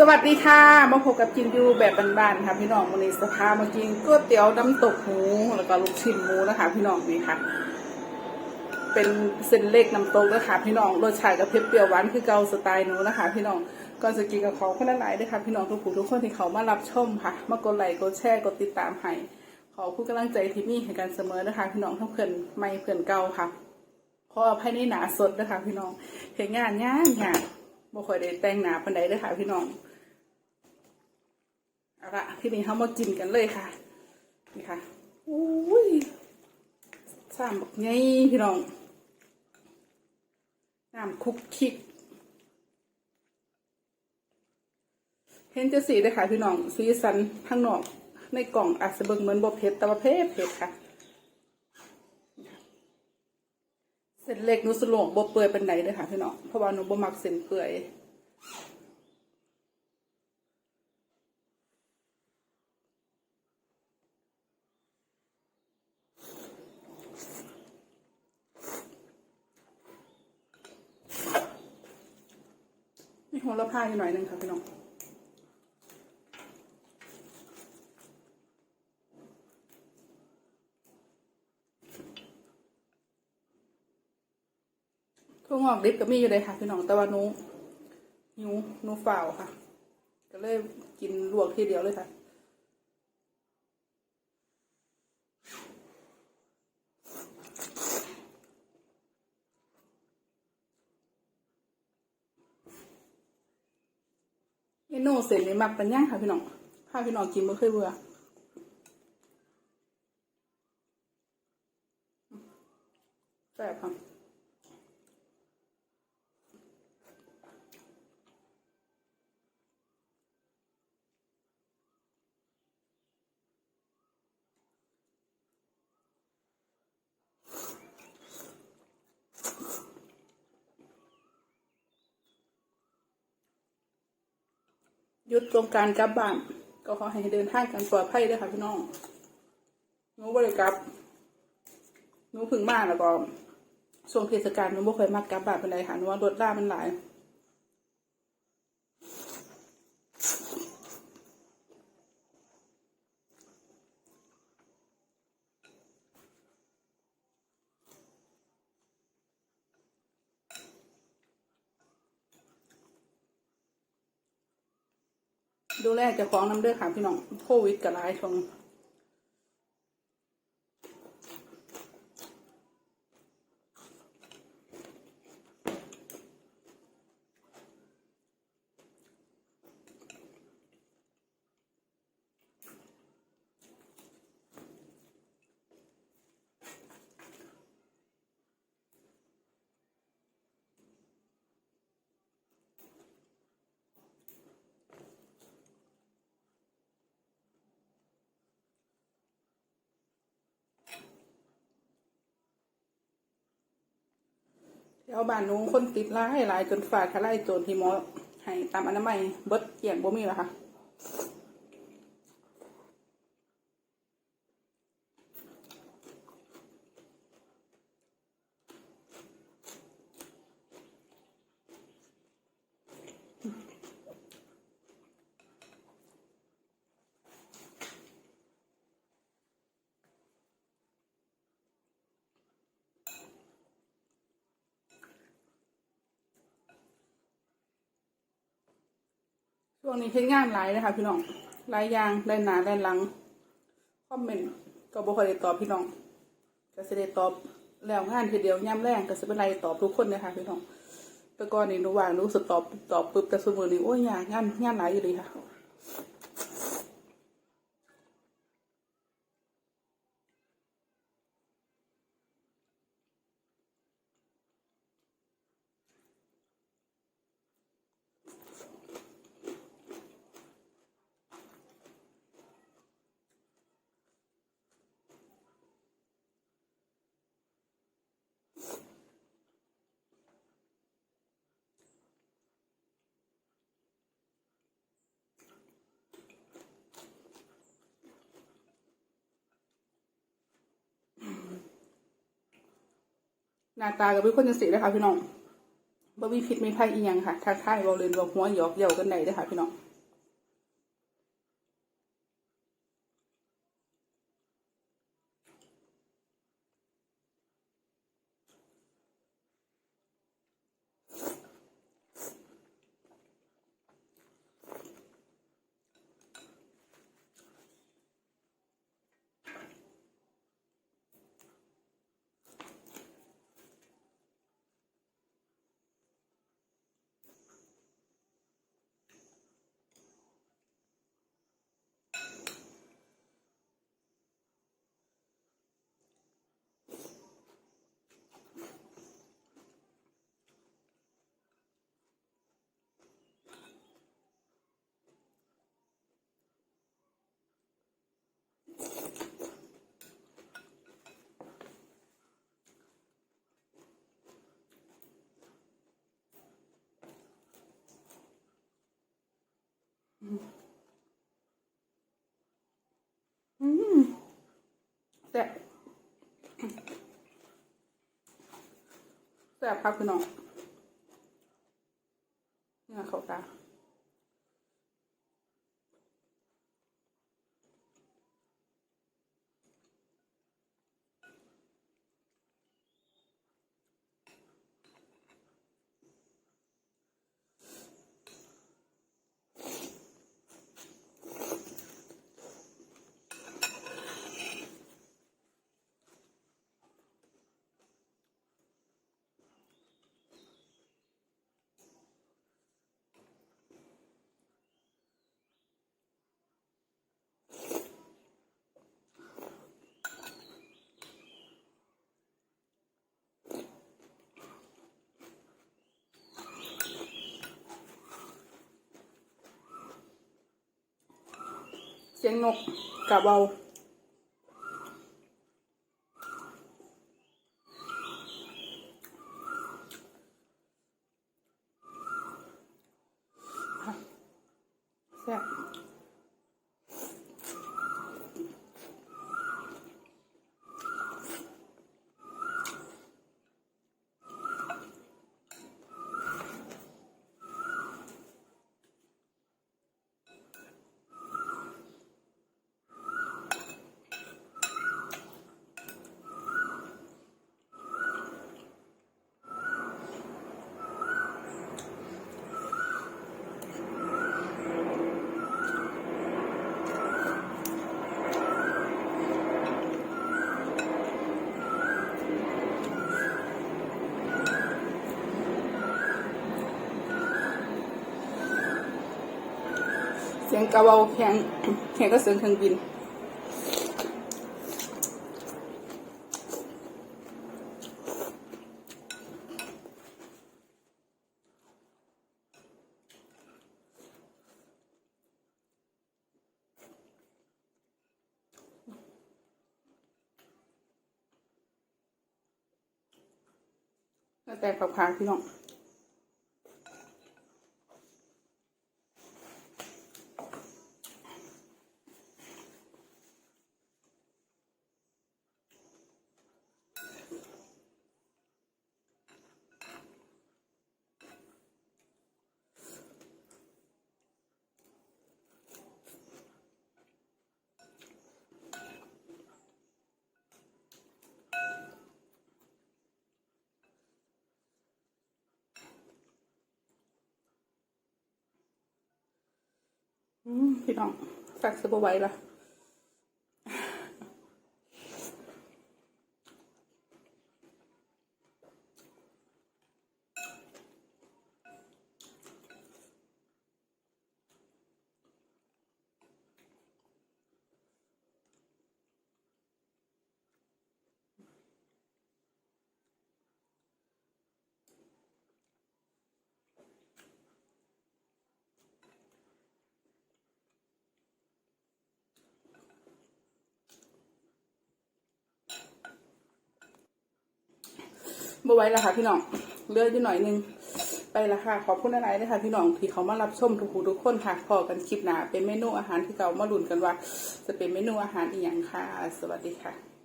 สวัสดีค่ะ มาพบกับจินยูแบบบ้านๆค่ะพี่น้องวันนี้สภามากินก๋วยเตี๋ยวน้ำตกหมูแล้วก็ลูกชิ้นหมูนะคะ พี่น้องนี่ค่ะ เป็นเส้นเล็กน้ำตกนะคะพี่น้องรสชาติกับเผ็ดเปรี้ยวหวานคือเกาสไตล์หนูนะคะ พี่น้องก่อนจะกินกับเขาคนละหลายด้วยค่ะพี่น้องทุกผู้ทุกคนที่เขามารับชมค่ะ มากดไลค์กดแชร์กดติดตามให้ขอผู้กำลังใจที่มีให้กันเสมอนะคะ พี่น้องทั้งเพื่อนไม่เพื่อนเก่าค่ะเพราะว่าภายในหนาสดนะคะ พี่น้องเห็นงานงานงานบ่ค่อยได้แต่งหนาปันใดเด้อค่ะพี่น้อง เอาละที่นี้เขามากินกันเลยค่ะ นี่ค่ะอุ้ยสามบักไงพี่น้องน้ำคุกคิกเห็นจะสีเลยค่ะพี่น้องสีสันข้างนอก ในกล่องอาจจะเบิ่งเหมือนบ่เผ็ดแต่ว่าเผ็ดเผ็ดค่ะ เส้นเล็กนูสโลงบ่เปื่อยเป็นไหนเลยค่ะพี่น้องเพราะว่าหนูบ่มักเส้นเปื่อย มีหัวละพาอยู่หน่อยหนึ่งค่ะพี่น้องทั่วงอกดิบก็มีอยู่เลยค่ะพี่น้องแต่ว่านูหนูนูฝ่าค่ะ ก็เลยกินลวกทีเดียวเลยค่ะ เมนูเสร็จเลยมักเป็นย่างค่ะพี่น้องพาพี่น้องกินไม่เคยเบื่อแซ่บค่ะ ยุดตรงการกลับบ้าน ก็ขอให้เดินทางกันปลอดภัยด้วยค่ะพี่น้องหนูบริกลับหนูพึ่งมาแล้วก็ช่วงเทศกาลหนูบ่เคยมากลับบ้านเป็นไรค่ะหนูว่ารถล่ามันหลาย ดูแลเจะฟ้าของน้ำเด้อค่ะพี่น้องโควิดกับร้ายช่วง เดี๋ยวบ้านนู้คนติดร้ายหลายจนฝาดทลายโจรที่หมอให้ตามอนามัยเบิดเกี่ยงบ่มีหรอคะ ช่วงนี้เฮ็ดงานหลายเลยค่ะพี่น้องหลายอย่างได้หนาได้หลังคอมเมนต์ก็บ่ค่อยได้ตอบพี่น้องก็สิได้ตอบแล้วงานทีเดียวย่ำแรงก็สิเป็นไรตอบทุกคนเลยค่ะพี่น้องแต่ก่อนนี่หนูว่างหนูรู้สึกตอบตอบปึ๊บแต่สมือนี้โอ้ยยากงานงานหลายอยู่ดีค่ะ หน้าตาก็เป็นคนจังสีเลยค่ะพี่น้องบ่มีพิษมีภัยอีหยังค่ะทักทายเว้าเล่นเว้าหัวหยอกเย้ากันไหนเด้อค่ะพี่น้อง อืมแซ่บ แซ่บครับพี่น้องเนี่ยเขาตา เสียงนกกะเบา แซ่บเสียงกะเบาแข็งแข็งก็เสียงเครื่องบินแล้วแต่กับขาพี่น้อง พี่น้องสักสบไหว้ละ บไหว้ละค่ะพี่น้องเลืออยู่หน่อยหนึงไปละค่ะ ขอบคุณอะไรนะคะพี่น้องที่เขามารับชมทุกผู้ทุกคนค่ะพอกันคลิปหนาเป็นเมนูอาหารที่เรามาลุ้นกันว่า จะเป็นเมนูอาหารอีกอย่างค่ะ สวัสดีค่ะ